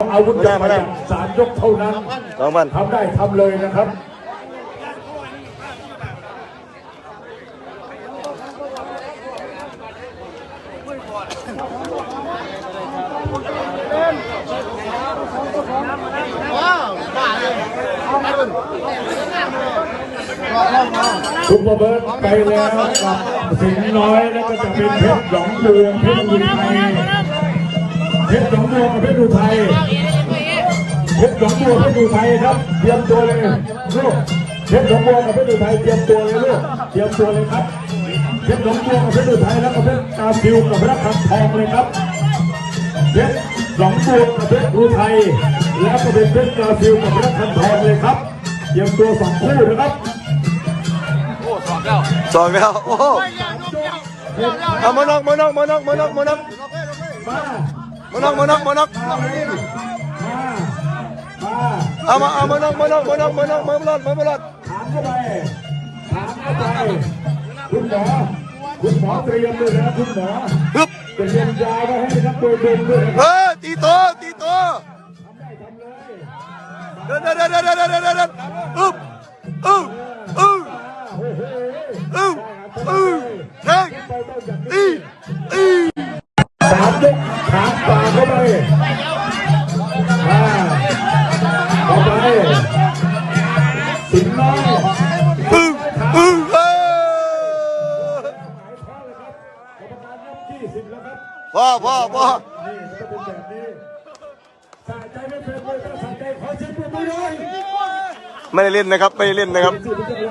อาวุธจะมาจากสามยกเท่านั้นสองพันทำได้ทำเลยนะครับซุปเปอร์เบิร์ดไปแล้วกับสิงห์น้อยแล้วก็จะเป็นเพชรหยองดวงเพชรอุทัยเพชร หยองดวงกับเพชรอุทัยเพชรหยองดวงเพชรอุทัยครับ เตรียมตัวเลยลูกเพชรหยองดวงกับเพชรอุทัยเตรียมตัวเลยลูก เตรียมตัวเลยครับเพชรหยองดวงกับเพชรอุทัยแล้วก็เพชรกาฟิวกับพระคังทองเลยครับเพชรหยองดวงกับเพชรอุทัยแล้วก็เป็นเพชรกาฟิวกับพระคังทองเลยครับ เตรียมตัวสองคู่นะครับสองแล้วโอ้โหเอามานอกมานอกมานอกมานอกมานอกมา มานอกมานอกมานอกมาเลยมามาเอามาเอามานอกมานอกมานอกมานอกมาบลอดมาบลอดถามเข้าไปถามเข้าไปคุณหมอคุณหมอเตรียมเลยนะคุณหมอฮึบจะเรียนยาไว้ให้นักมวยเป็นด้วยนะคเอรับอตีโตตีโตทำได้ทำเลยเดินเดินเดินเดินเดินเดินเดินอึ๊บอึ๊บอึ๊บโอ้โหอึ๊บอึ๊บแทงไปต้องอ ย่าตีนี้ตีสามยกถามปาเข้าไปาเข้าไปสิงห์น้อยอึ๊บอึ๊บเออยี่สิบแล้วครับพ่อพ่อพ่อนี่มันจะเป็นแบบนี้สะใจไม่เป็นเลยถ้าสะใจขอเชิญปรบมือหน่อยไม่ได้เล่นนะครับ ไม่ได้เล่นนะครับ